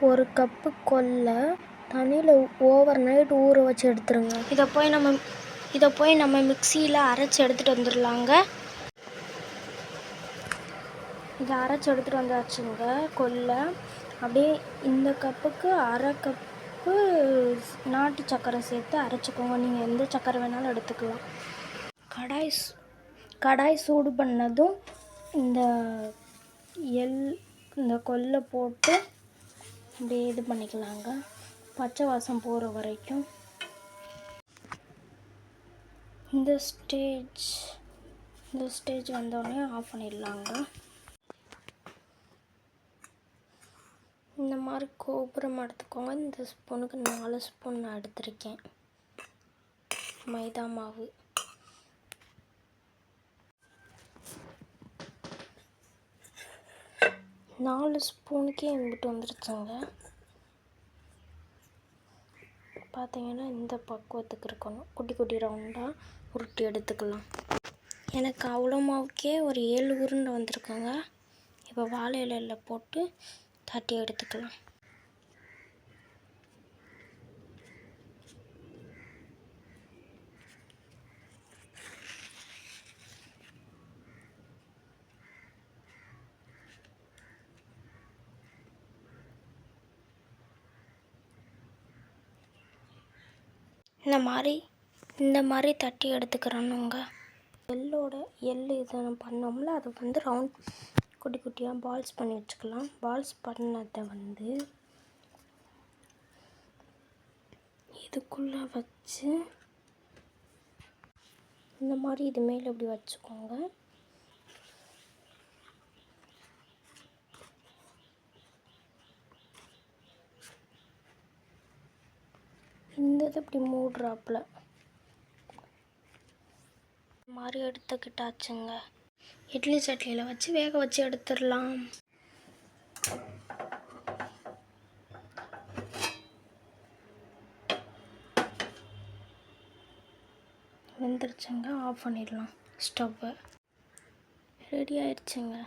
ஒரு கப்பு கொல்லை தண்ணியில் ஓவர் நைட் ஊற வச்சு எடுத்துருங்க. இதை போய் நம்ம இதை போய் நம்ம மிக்சியில் அரைச்சி எடுத்துகிட்டு வந்துடலாங்க இதை அரைச்சி எடுத்துகிட்டு வந்தாச்சுங்க கொல்லை. அப்படியே இந்த கப்புக்கு அரை கப்பு நாட்டு சக்கரை சேர்த்து அரைச்சிக்கோங்க. நீங்கள் எந்த சக்கரை வேணாலும் எடுத்துக்கலாம். கடாய் சூ- கடாய் சூடு பண்ணதும் இந்த எள் இந்த கொல்லை போட்டு அப்படியே இது பண்ணிக்கலாங்க. பச்சை வாசம் போகிற வரைக்கும். இந்த ஸ்டேஜ் இந்த ஸ்டேஜ் வந்தோடனே ஆஃப் பண்ணிடலாங்க. இந்த மாதிரி கோபுரம் எடுத்துக்கோங்க. இந்த ஸ்பூனுக்கு நாலு ஸ்பூன் நான் எடுத்திருக்கேன். மைதா மாவு. நாலு ஸ்பூனுக்கே எங்கிட்ட வந்துருச்சுங்க. பார்த்தீங்கன்னா இந்த பக்குவத்துக்கு இருக்கணும். குட்டி குட்டி ரவுண்டாக உருட்டி எடுத்துக்கலாம். எனக்கு அவ்வளோ மாவுக்கே ஒரு ஏழு உருண்டை வந்திருக்குங்க. இப்போ வாழை இலையில் போட்டு தட்டி எடுத்துக்கலாம். இந்த மாதிரி இந்த மாதிரி தட்டி எடுத்துக்கிறணுங்க எள்ளோட எள் இதை பண்ணோம்ல அதை வந்து ரவுண்ட் குட்டி குட்டியாக பால்ஸ் பண்ணி வச்சுக்கலாம். பால்ஸ் பண்ணதை வந்து இதுக்குள்ளே வச்சு இந்த மாதிரி இது மேலே இப்படி வச்சுக்கோங்க. இந்த இது இப்படி மூடுறாப்புல. மாதிரி எடுத்துக்கிட்டாச்சுங்க. இட்லி சட்னியில் வச்சு வேக வச்சு எடுத்துடலாம். வெந்துருச்சுங்க. ஆஃப் பண்ணிடலாம். ஸ்டவ்வை ரெடி ஆயிடுச்சுங்க.